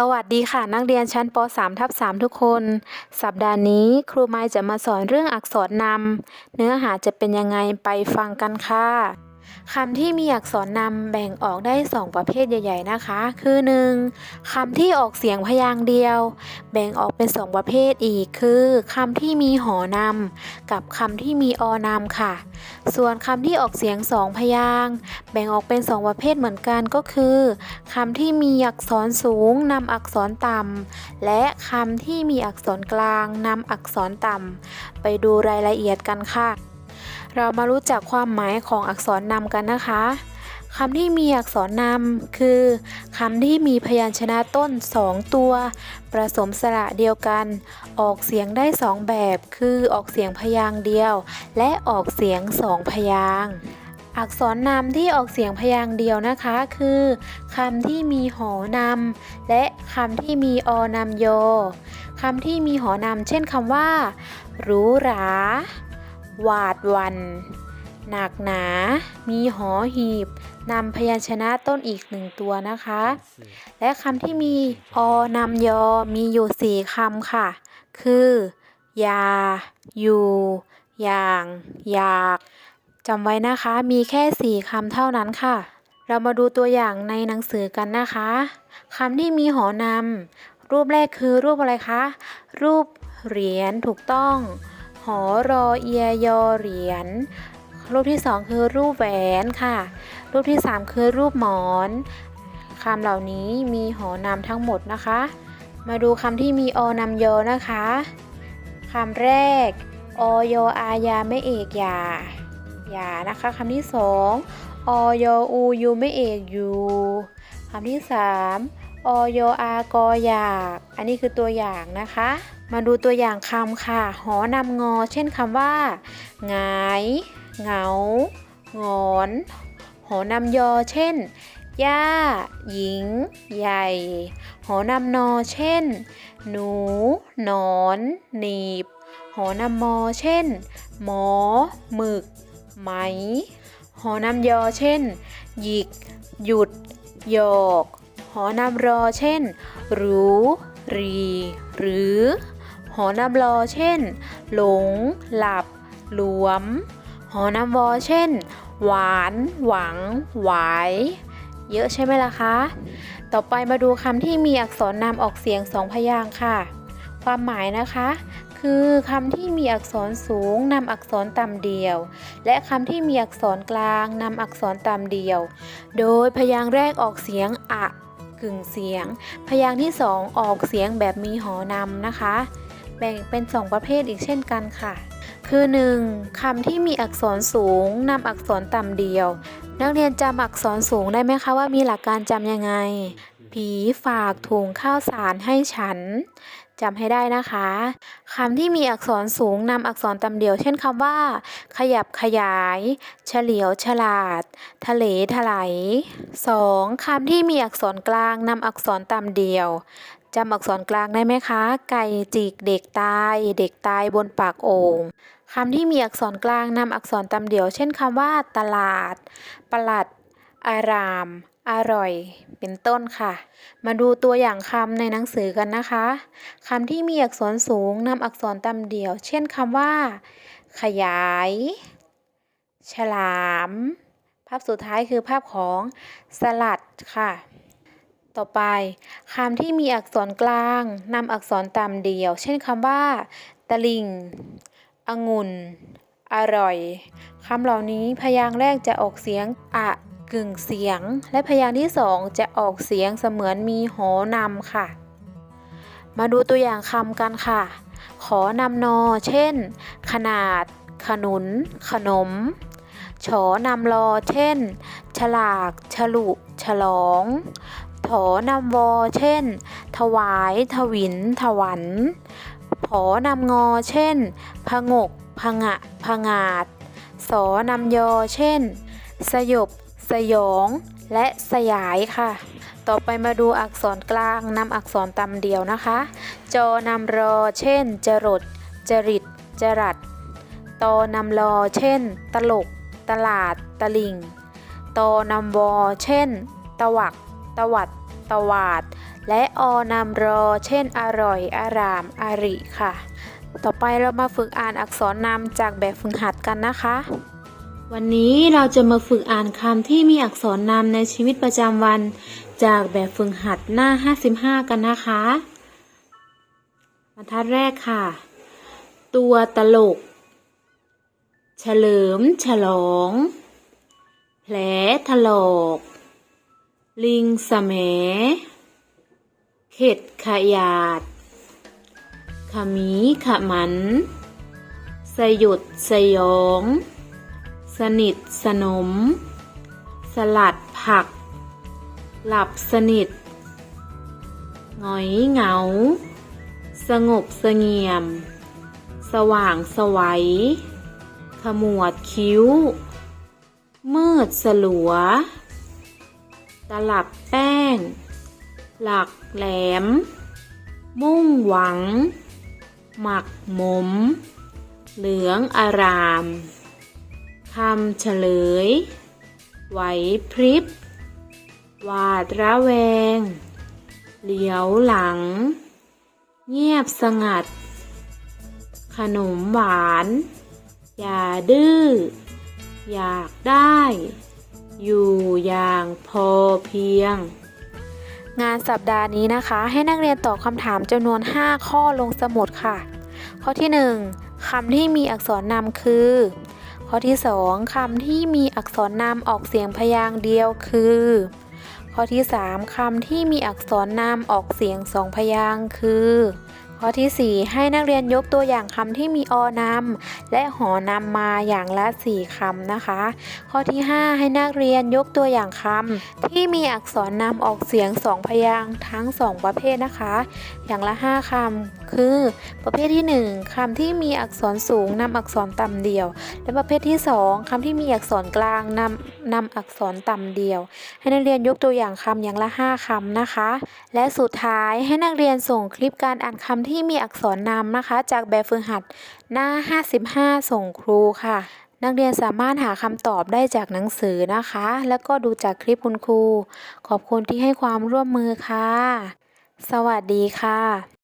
สวัสดีค่ะนักเรียนชั้นป .3 ทับ3ทุกคน สัปดาห์นี้ครูไม้จะมาสอนเรื่องอักษรนำเนื้อหาจะเป็นยังไงไปฟังกันค่ะ คำที่มีอักษรนำแบ่งออกได้ 2 ประเภทใหญ่ ๆนะคะ คือ 1. คำที่ออกเสียงพยางค์เดียว แบ่งออกเป็น 2 ประเภทอีกคือคำที่มีหอนำกับคำที่มีอนำค่ะ ส่วนคำที่ออกเสียงสองพยางค์แบ่งออกเป็น 2 ประเภทเหมือนกันก็คือคำที่มีอักษรสูงนำอักษรต่ำและคำที่มีอักษรกลางนำอักษรต่ำไปดูรายละเอียดกันค่ะ เรามารู้จักความหมายของอักษรนำกันนะคะคำที่มีอักษรนำคือคำที่มีพยัญชนะต้น2ตัวประสมสระเดียวกัน ออกเสียงได้2แบบ คือออกเสียงพยางค์เดียว และออกเสียงสองพยางค์อักษรนำที่ออกเสียงพยางค์เดียวนะคะ คือคำที่มีหอนำและคำที่มีอนำโยคำที่มีหอนำเช่นคำว่าหรูหรา หวาดวันหนักหนา มีหอหีบนำพยัญชนะต้นอีกหนึ่งตัวนะคะ และคำที่มีอนำยอมีอยู่สี่คำค่ะ คือ ยา อยู่ อย่าง อยากจำไว้นะคะ มีแค่สี่คำเท่านั้นค่ะ เรามาดูตัวอย่างในหนังสือกันนะคะคำที่มีหอนำรูปแรกคือรูปอะไรคะ รูปเหรียญถูกต้อง หอรอเอียยอเหรียญรูปที่สองคือรูปแหวนค่ะ รูปที่สามคือรูปหมอนคำเหล่านี้มีหอนำทั้งหมดนะคะ มาดูคำที่มีอนำยอนะคะคำแรกอยอายาไม่เอกยายานะคะคำที่สองอยอูยูไม่เอกยูคำที่สามอยอากออยาก อันนี้คือตัวอย่างนะคะ มาดูตัวอย่างคำค่ะ หอนำงอ เช่นคำว่า หงาย เหงา งอน หอนำยอ เช่น ย่า หญิง ใหญ่ หอนำนอ เช่น หนู หนอน หนีบ หอนำมอ เช่น หมอ หมึก ไหม หอนำยอ เช่น หยิก หยุด หยอก หอนำรอ เช่น รู้ รี หรือ หอนำรอเช่น หลง หลับ หลวม หอนำวอเช่น หวาน หวัง หวายเยอะใช่ไหมล่ะคะ ต่อไปมาดูคำที่มีอักษรนำออกเสียงสองพยางค์ค่ะ ความหมายนะคะ คือคำที่มีอักษรสูงนำอักษรต่ำเดียว และคำที่มีอักษรกลางนำอักษรต่ำเดียว โดยพยางค์แรกออกเสียงอะกึ่งเสียง พยางค์ที่สองออกเสียงแบบมีหอนำนะคะ แบ่งเป็น 2 ประเภทอีกเช่นกันค่ะ คือ 1. คำที่มีอักษรสูงนำอักษรต่ำเดียว นักเรียนจำอักษรสูงได้ไหมคะว่ามีหลักการจำยังไง ผีฝากถุงข้าวสารให้ฉันจำให้ได้นะคะคำที่มีอักษรสูงนำอักษรต่ำเดียว เช่นคำว่า ขยับขยาย เฉลียวฉลาด ทะเลถลาย 2. คำที่มีอักษรกลางนำอักษรต่ำเดียวจำอักษรกลางได้ไหมคะ ไก่จิกเด็กตาย เด็กตายบนปากโอ่งคำที่มีอักษรกลางนำอักษรต่ำเดียว เช่นคำว่า ตลาด ประหลัด อาราม อร่อย เป็นต้นค่ะ มาดูตัวอย่างคำในหนังสือกันนะคะคำที่มีอักษรสูงนำอักษรต่ำเดียว เช่นคำว่า ขยาย ฉลาม ภาพสุดท้ายคือภาพของสลัดค่ะ ต่อไปคำที่มีอักษรกลางนำอักษรต่ำเดียว เช่นคำว่า ตะลิงองุ่นอร่อยคำเหล่านี้พยางค์แรกจะออกเสียงอะ กึ่งเสียง และพยางค์ที่สองจะออกเสียงเสมือนมีหอนำค่ะ มาดูตัวอย่างคำกันค่ะ ขอนำนอ เช่น ขนาด ขนุน ขนม ฉอนำรอ เช่น ฉลาก ฉลุ ฉลอง ถอนำวอ เช่น ถวาย ถวิน ถวันผอนำงอ เช่นผงกผงะผงาดสอนำยอ เช่น สยบ สยองและสยายค่ะ ต่อไปมาดูอักษรกลางนำอักษรต่ำเดียวนะคะ จอนำรอ เช่น จรด จริต จรัดตอนำรอ เช่น ตลก ตลาด ตลิงตอนำวอ เช่น ตวัก ตวัด ตวาด และอนามรอ เช่น อร่อย อาราม อาริ ค่ะ ต่อไปเรามาฝึกอ่านอักษรนำจากแบบฝึกหัดกันนะคะ วันนี้เราจะมาฝึกอ่านคำที่มีอักษรนำในชีวิตประจำวัน จากแบบฝึกหัดหน้า 55 กันนะคะบรรทัดแรกค่ะ ตัวตลก เฉลิม ฉลอง แผลถลอก ลิงสแหมเข็ดขยาด ขมีขมัน สยดสยอง สนิทสนม สลัดผัก หลับสนิทหงอยเหงา สงบเสงี่ยม สว่างสวัย ขมวดคิ้ว มืดสลัว ตลับแป้ง หลักแหลม มุ่งหวัง หมักหมม เหลืองอาราม คำเฉลย ไหวพริบ หวาดระแวง เหลียวหลัง เงียบสงัด ขนมหวาน อย่าดื้อ อยากได้ อยู่อย่างพอเพียงงานสัปดาห์นี้นะคะ ให้นักเรียนตอบคำถามจำนวน 5 ข้อลงสมุดค่ะ ข้อที่ 1คำที่มีอักษรนำคือ ข้อที่ 2คำที่มีอักษรนำออกเสียงพยางค์เดียวคือ ข้อที่ 3คำที่มีอักษรนำออกเสียงสองพยางค์คือ ข้อที่ 4 ให้นักเรียนยกตัวอย่างคำที่มีอนำและหอนำมาอย่างละ 4คำนะคะ ข้อที่ 5 ให้นักเรียนยกตัวอย่างคำที่มีอักษรนำออกเสียงสองพยางค์ทั้งสองประเภทนะคะ อย่างละ 5คำคือ ประเภทที่ 1คำที่มีอักษรสูงนำอักษรต่ำเดียว และประเภทที่ 2คำที่มีอักษรกลางนำนำอักษรต่ำเดียว ให้นักเรียนยกตัวอย่างคำอย่างละ 5คำนะคะ และสุดท้ายให้นักเรียนส่งคลิปการอ่านคำที่มีอักษรนำนะคะ จากแบบฝึกหัดหน้า 55 ส่งครูค่ะ นักเรียนสามารถหาคำตอบได้จากหนังสือนะคะ แล้วก็ดูจากคลิปคุณครู ขอบคุณที่ให้ความร่วมมือค่ะ สวัสดีค่ะ